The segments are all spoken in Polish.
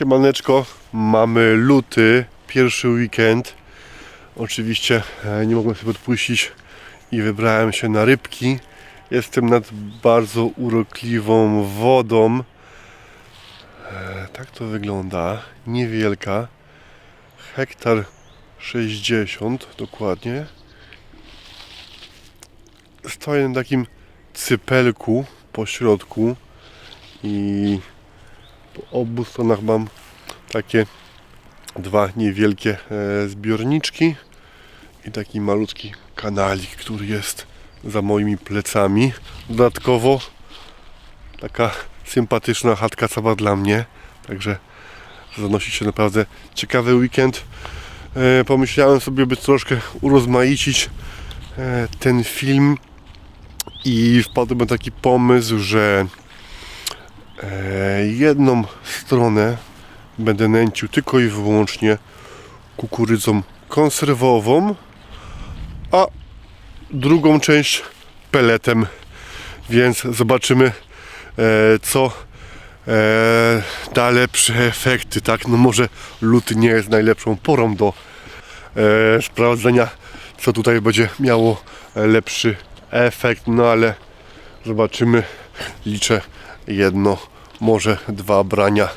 Siemaneczko, mamy luty, pierwszy weekend. Oczywiście e, nie mogłem sobie odpuścić i wybrałem się na rybki. Jestem nad bardzo urokliwą wodą. E, Tak to wygląda, niewielka. Hektar 60 dokładnie. Stoję na takim cypelku po środku i po obu stronach mam takie dwa niewielkie e, zbiorniczki i taki malutki kanalik, który jest za moimi plecami. Dodatkowo taka sympatyczna chatka cała dla mnie, także zanosi się naprawdę ciekawy weekend. E, pomyślałem sobie, by troszkę urozmaicić e, ten film i wpadłem na taki pomysł, że jedną stronę będę nęcił tylko i wyłącznie kukurydzą konserwową, a drugą część peletem. Więc zobaczymy, e, co e, da lepsze efekty. Tak, no może luty nie jest najlepszą porą do e, sprawdzenia, co tutaj będzie miało e, lepszy efekt, no ale zobaczymy. Liczę jedno, może dwa brania.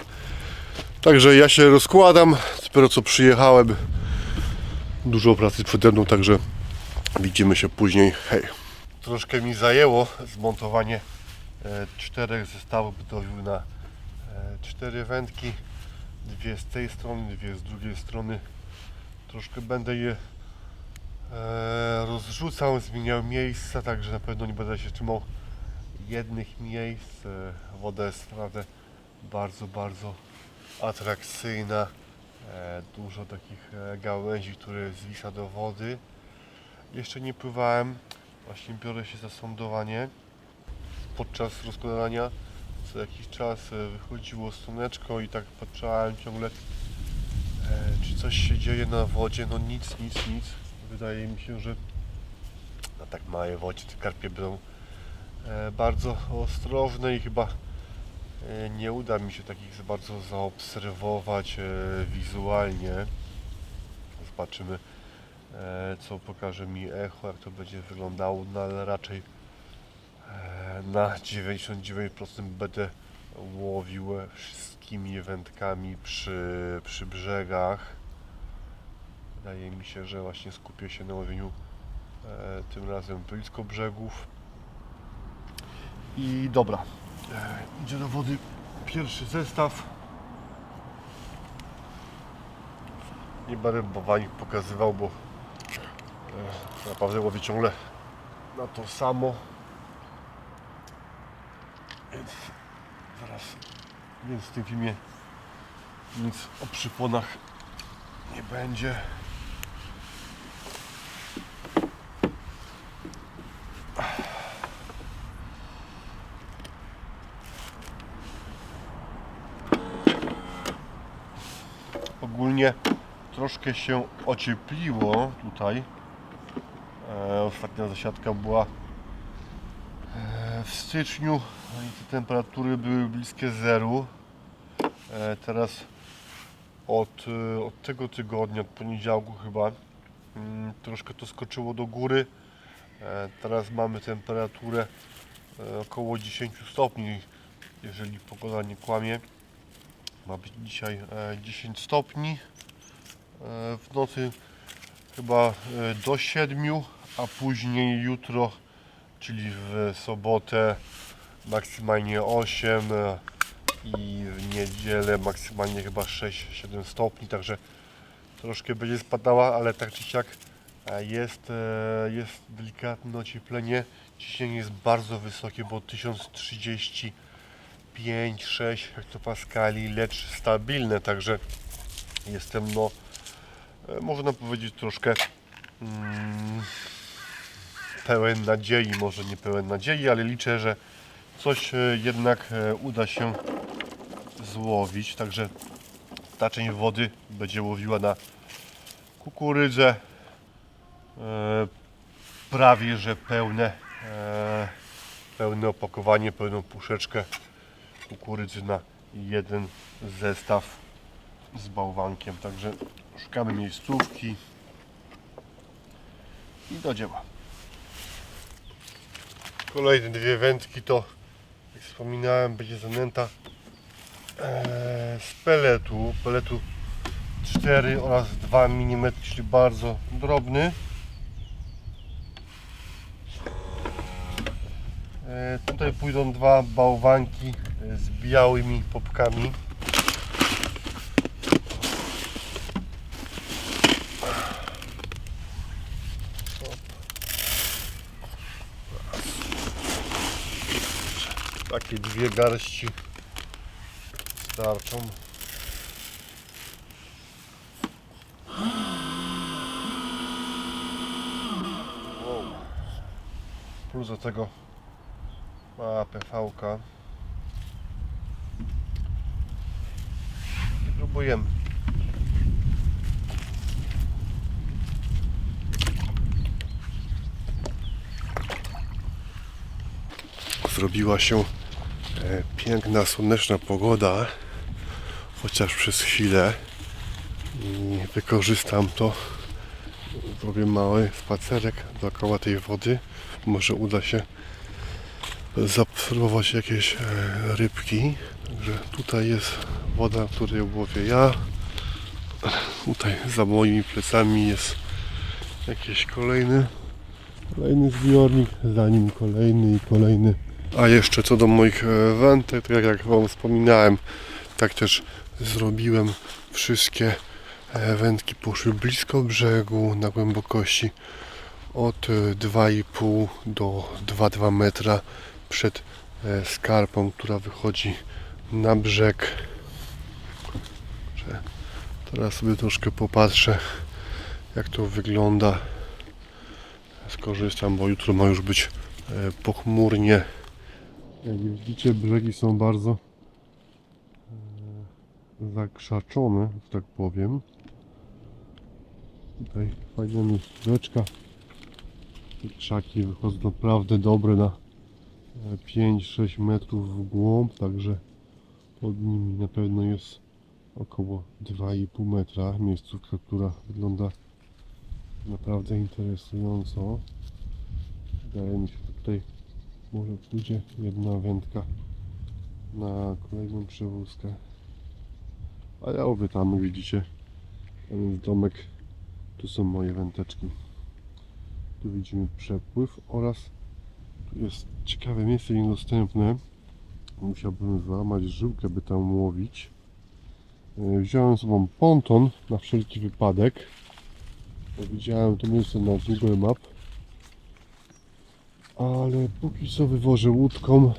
Także ja się rozkładam. Dopiero co przyjechałem. Dużo pracy przede mną, także widzimy się później. Hej. Troszkę mi zajęło zmontowanie e, czterech zestawów budowił na e, cztery wędki. Dwie z tej strony, dwie z drugiej strony. Troszkę będę je e, rozrzucał, zmieniał miejsca, także na pewno nie będę się trzymał jednych miejsc. E, Woda jest naprawdę bardzo, bardzo atrakcyjna. E, Dużo takich e, gałęzi, które zwisa do wody. Jeszcze nie pływałem. Właśnie biorę się za sądowanie. Podczas rozkładania co jakiś czas wychodziło słoneczko i tak patrzałem ciągle, czy coś się dzieje na wodzie. No nic, nic, nic. Wydaje mi się, że na tak małej wodzie te karpie będą bardzo ostrożne i chyba e, nie uda mi się takich za bardzo zaobserwować e, wizualnie. Zobaczymy, e, co pokaże mi echo, jak to będzie wyglądało, no ale raczej e, na 99% będę łowił wszystkimi wędkami przy, przy brzegach. Wydaje mi się, że właśnie skupię się na łowieniu e, tym razem blisko brzegów. I dobra, e, idzie do wody pierwszy zestaw. Nie będę bawani pokazywał, bo e, naprawdę łowię ciągle na to samo. Więc zaraz, więc w tym filmie nic o przyponach nie będzie. Ogólnie troszkę się ociepliło tutaj. E, ostatnia zasiadka była e, w styczniu no i te temperatury były bliskie zeru. E, teraz od, e, od tego tygodnia, od poniedziałku chyba, mm, troszkę to skoczyło do góry. E, teraz mamy temperaturę e, około 10 stopni, jeżeli pogoda nie kłamie. Ma być dzisiaj e, 10 stopni. E, w nocy chyba e, do 7, a później jutro, czyli w sobotę maksymalnie 8 e, i w niedzielę maksymalnie chyba 6-7 stopni, także troszkę będzie spadała, ale tak czy siak jest, jest delikatne ocieplenie. Ciśnienie jest bardzo wysokie, bo 1030 5-6 hektopaskali, lecz stabilne, także jestem no można powiedzieć troszkę mm, pełen nadziei, może nie pełen nadziei, ale liczę, że coś e, jednak e, uda się złowić, także ta część wody będzie łowiła na kukurydzę e, prawie że pełne e, pełne opakowanie, pełną puszeczkę kukurydzy na jeden zestaw z bałwankiem. Także szukamy miejscówki i do dzieła. Kolejne dwie wędki to, jak wspominałem, będzie zanęta e, z peletu, peletu 4 oraz 2 mm, czyli bardzo drobny. E, Tutaj pójdą dwa bałwanki z białymi popkami. Takie dwie garści starczą. Wow. Plus do tego mała PV-ka. I próbujemy. Zrobiła się piękna, słoneczna pogoda, chociaż przez chwilę. I wykorzystam to. Zrobię mały spacerek dookoła tej wody. Może uda się zaobserwować jakieś e, rybki. Także tutaj jest woda, w której łowię ja. Tutaj za moimi plecami jest jakiś kolejny kolejny zbiornik, za nim kolejny i kolejny. A jeszcze co do moich e, wędek, tak jak Wam wspominałem, tak też zrobiłem. Wszystkie e, wędki poszły blisko brzegu na głębokości od e, 2,5 do 2,2 metra przed e, skarpą, która wychodzi na brzeg. Teraz sobie troszkę popatrzę, jak to wygląda. Skorzystam, bo jutro ma już być e, pochmurnie. Jak widzicie, brzegi są bardzo e, zakrzaczone, że tak powiem. Tutaj fajna miejscóweczka. Krzaki wychodzą naprawdę dobre na e, 5-6 metrów w głąb, także pod nimi na pewno jest około 2,5 metra. Miejscówka, która wygląda naprawdę interesująco. Wydaje mi się, że tutaj może pójdzie jedna wędka na kolejną przewózkę. A ja oby tam widzicie. Tam jest domek. Tu są moje wędeczki. Tu widzimy przepływ oraz tu jest ciekawe miejsce niedostępne. Musiałbym złamać żyłkę, by tam łowić. E, Wziąłem sobą ponton na wszelki wypadek. Widziałem to miejsce na Google Map. Ale póki co wywożę łódką.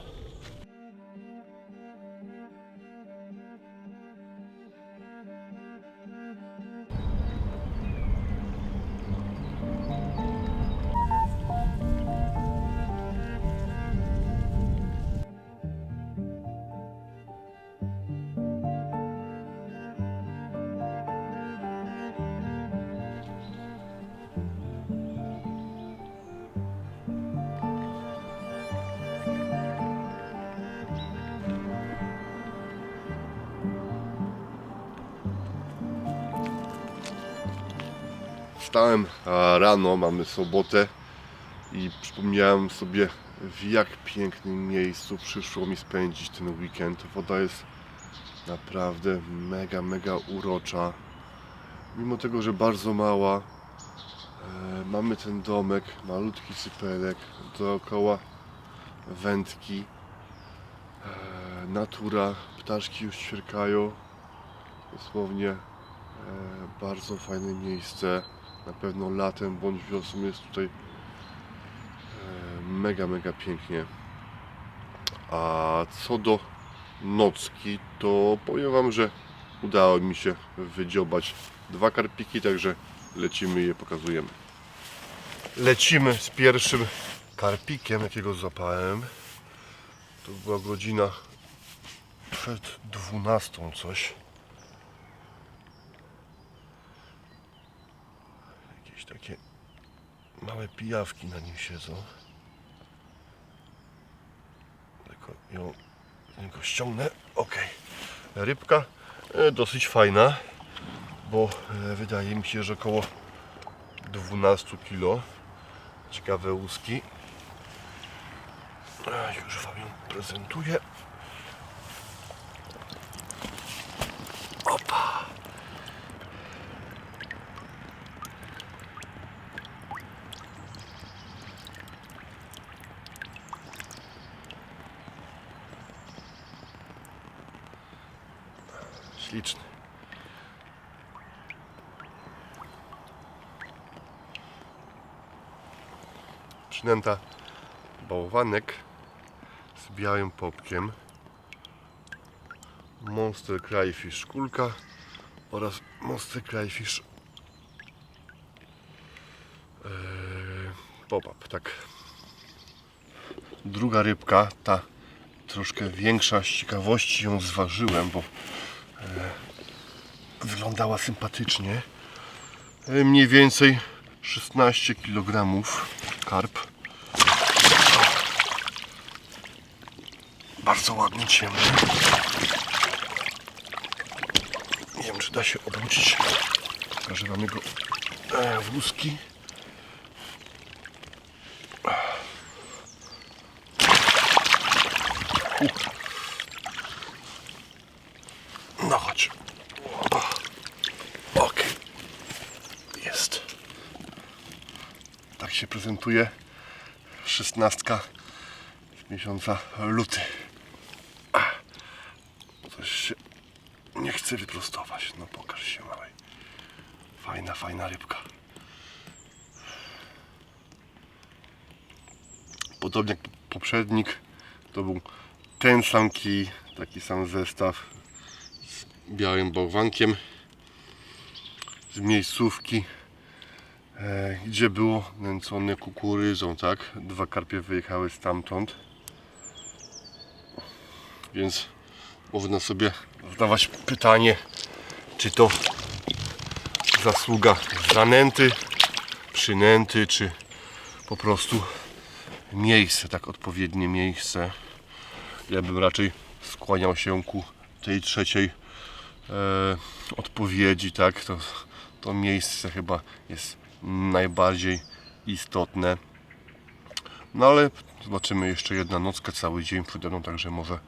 Wstałem rano, mamy sobotę i przypomniałem sobie w jak pięknym miejscu przyszło mi spędzić ten weekend. Woda jest naprawdę mega, mega urocza. Mimo tego, że bardzo mała, e, mamy ten domek, malutki cypelek, dookoła wędki, e, natura, ptaszki już ćwierkają. Dosłownie e, bardzo fajne miejsce. Na pewno latem bądź wiosną jest tutaj e, mega, mega pięknie. A co do nocki, to powiem Wam, że udało mi się wydziobać dwa karpiki, także lecimy i je pokazujemy. Lecimy z pierwszym karpikiem, jakiego złapałem. To była godzina przed 12 coś. Jakieś takie małe pijawki na nim siedzą. Tylko ją niego ściągnę. Ok. Rybka E, Dosyć fajna, bo e, wydaje mi się, że około 12 kg. Ciekawe łuski. Już Wam ją prezentuję. Opa! Śliczny. Przynęta bałwanek z białym popkiem. Monster Crayfish kulka oraz Monster Crayfish pop-up, tak. Druga rybka, ta troszkę większa, z ciekawości ją zważyłem, bo wyglądała sympatycznie. E, Mniej więcej 16 kg karp. Bardzo ładny, ciemny. Nie wiem, czy da się obrócić. Pokażę wam jego e, wózki. U. No chodź. Okej. Jest. Tak się prezentuje szesnastka z miesiąca luty. Coś się nie chce wyprostować. No pokaż się małej. Fajna, fajna rybka. Podobnie jak poprzednik, to był ten sam kij, taki sam zestaw z białym bałwankiem z miejscówki, gdzie było nęcone kukurydzą, tak? Dwa karpie wyjechały stamtąd. Więc można sobie zadawać pytanie, czy to zasługa zanęty, przynęty, czy po prostu miejsce, tak odpowiednie miejsce. Ja bym raczej skłaniał się ku tej trzeciej e, odpowiedzi, tak? To, to miejsce chyba jest najbardziej istotne. No ale zobaczymy jeszcze jedna nocka, cały dzień przede mną, także może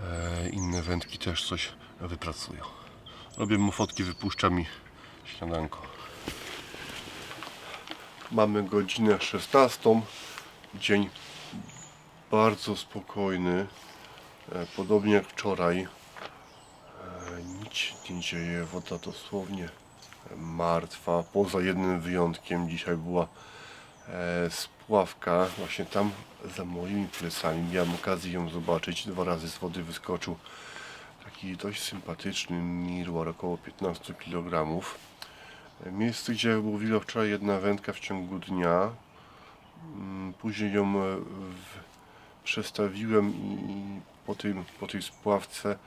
e, inne wędki też coś wypracują. Robię mu fotki, wypuszczam i śniadanko. Mamy godzinę 16. Dzień bardzo spokojny. E, Podobnie jak wczoraj. E, Nic się nie dzieje, woda dosłownie martwa. Poza jednym wyjątkiem. Dzisiaj była e, spławka właśnie tam za moimi plecami. Miałem okazję ją zobaczyć. Dwa razy z wody wyskoczył taki dość sympatyczny mirwar, około 15 kg. E, Miejsce, gdzie łowiła wczoraj jedna wędka w ciągu dnia. Mm, Później ją e, w, przestawiłem i po, tym, po tej spławce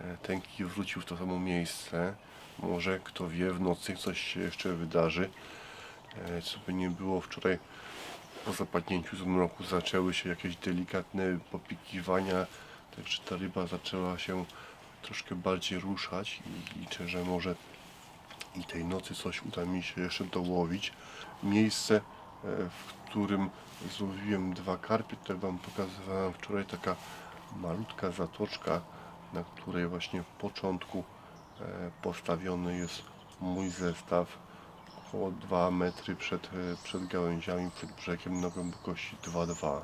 e, ten kij wrócił w to samo miejsce. Może kto wie, w nocy coś się jeszcze wydarzy. E, Co by nie było wczoraj po zapadnięciu zmroku zaczęły się jakieś delikatne popikiwania, także ta ryba zaczęła się troszkę bardziej ruszać i liczę, że może i tej nocy coś uda mi się jeszcze dołowić. Miejsce, e, w którym złowiłem dwa karpie, tak Wam pokazywałem wczoraj, taka malutka zatoczka, na której właśnie w początku postawiony jest mój zestaw około 2 metry przed, e, przed gałęziami, przed brzegiem na głębokości 2,2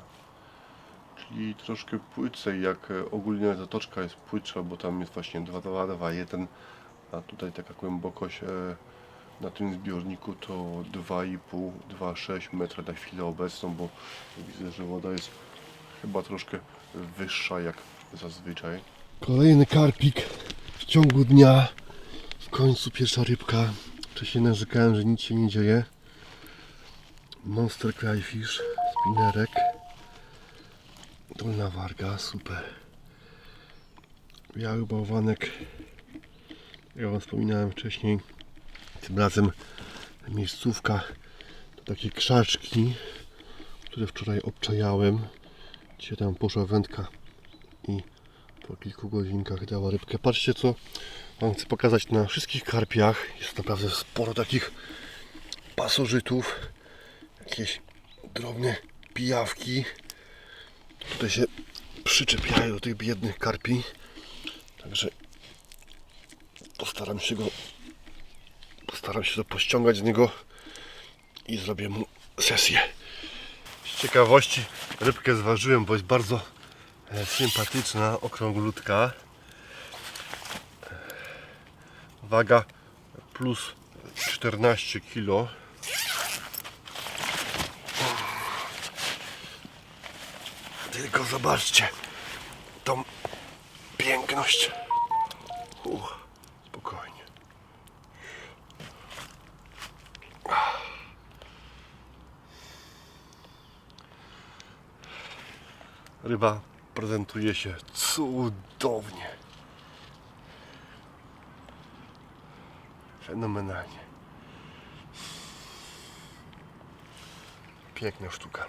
czyli troszkę płycej, jak e, ogólnie zatoczka jest płytsza, bo tam jest właśnie 2,2, 2,1 a tutaj taka głębokość e, na tym zbiorniku to 2,5, 2,6 metra na chwilę obecną, bo widzę, że woda jest chyba troszkę wyższa jak zazwyczaj. Kolejny karpik w ciągu dnia. W końcu pierwsza rybka. Wcześniej narzekałem, że nic się nie dzieje. Monster Crayfish, spinerek. Dolna warga, super. Biały bałwanek. Jak wam wspominałem wcześniej, tym razem miejscówka to takie krzaczki, które wczoraj obczajałem. Dzisiaj tam poszła wędka i Po kilku godzinkach dała rybkę. Patrzcie co Wam chcę pokazać na wszystkich karpiach. Jest naprawdę sporo takich pasożytów. Jakieś drobne pijawki. Tutaj się przyczepiają do tych biednych karpi. Także postaram się go postaram się to pościągać z niego i zrobię mu sesję. Z ciekawości rybkę zważyłem, bo jest bardzo sympatyczna, okrąglutka. Waga plus 14 kg. Tylko zobaczcie tą piękność. Uch, spokojnie. Ryba prezentuje się cudownie. Fenomenalnie. Piękna sztuka.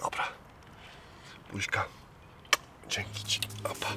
Dobra. Buźka. Dzięki Ci. Opa.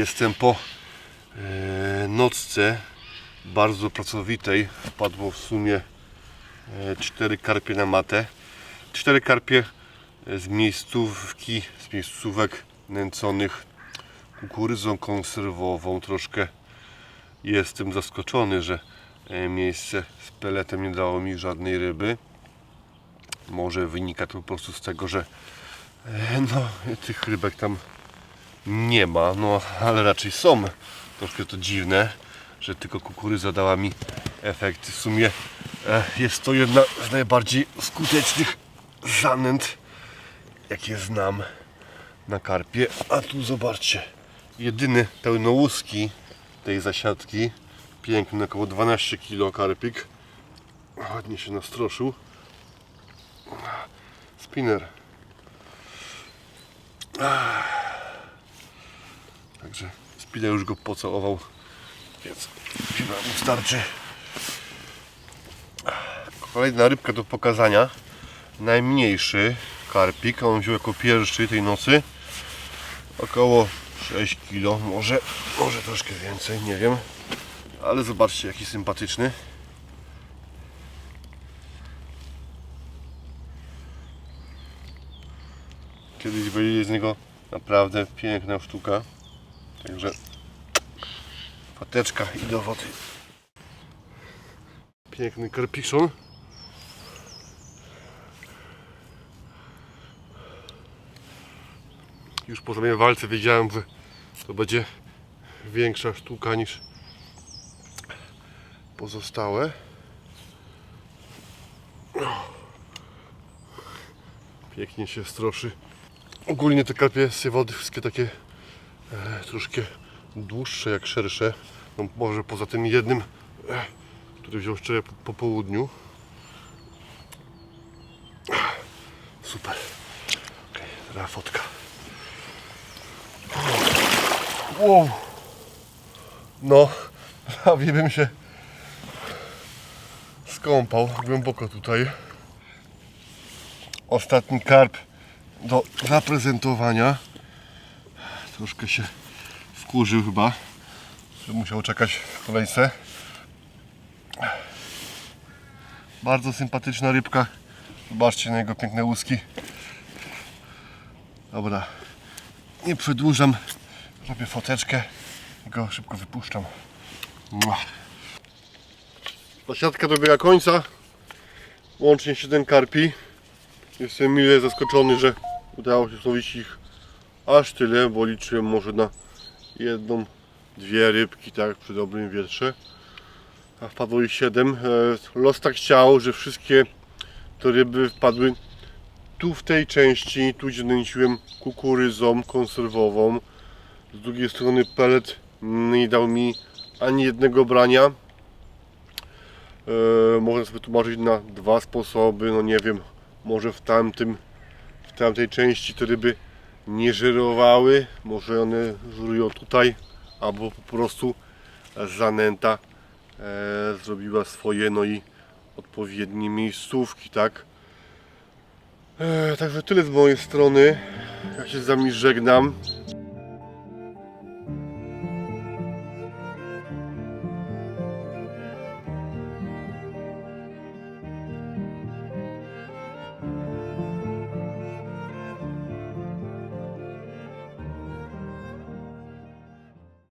Jestem po e, nocce bardzo pracowitej. Wpadło w sumie e, cztery karpie na matę. Cztery karpie e, z miejscówki, z miejscówek nęconych kukurydzą konserwową. Troszkę jestem zaskoczony, że miejsce z peletem nie dało mi żadnej ryby. Może wynika to po prostu z tego, że no, tych rybek tam nie ma, no ale raczej są. Troszkę to dziwne, że tylko kukurydza dała mi efekt. W sumie e, jest to jedna z najbardziej skutecznych zanęt, jakie znam na karpie. A tu zobaczcie, jedyny pełnołuski tej zasiadki, piękny, około 12 kg karpik. Ładnie się nastroszył. Spinner. Także Spinner już go pocałował, więc chyba mu starczy. Kolejna rybka do pokazania. Najmniejszy karpik, on wziął jako pierwszy tej nocy. Około 6 kg, może, może troszkę więcej, nie wiem. Ale zobaczcie jaki sympatyczny. Kiedyś będzie z niego naprawdę piękna sztuka. Także fateczka i do wody. Piękny karpiszon. Już po samej walce wiedziałem, że to będzie większa sztuka niż pozostałe. Pięknie się stroszy. Ogólnie te karpie z wody wszystkie takie troszkę dłuższe jak szersze. No, może poza tym jednym, e, który wziął wczoraj po, po południu. Super. Okay, teraz fotka. Wow. No, prawie bym się skąpał głęboko tutaj. Ostatni karp do zaprezentowania. Troszkę się wkurzył chyba, że musiał czekać w kolejce. Bardzo sympatyczna rybka. Zobaczcie na jego piękne łuski. Dobra, nie przedłużam. Robię foteczkę i go szybko wypuszczam. Mua. Zasiadka dobiega końca. Łącznie 7 karpi. Jestem mile zaskoczony, że udało się złowić ich aż tyle, bo liczyłem może na jedną, dwie rybki, tak, przy dobrym wietrze. A wpadło ich 7. Los tak chciał, że wszystkie te ryby wpadły tu w tej części, tu gdzie nęciłem kukurydzą konserwową. Z drugiej strony pelet nie dał mi ani jednego brania. E, można sobie tłumaczyć na dwa sposoby, no nie wiem, może w tamtym, w tamtej części te ryby nie żerowały, może one żerują tutaj, albo po prostu zanęta e, zrobiła swoje, no i odpowiednie miejscówki, tak? E, także tyle z mojej strony. Ja się z Wami żegnam.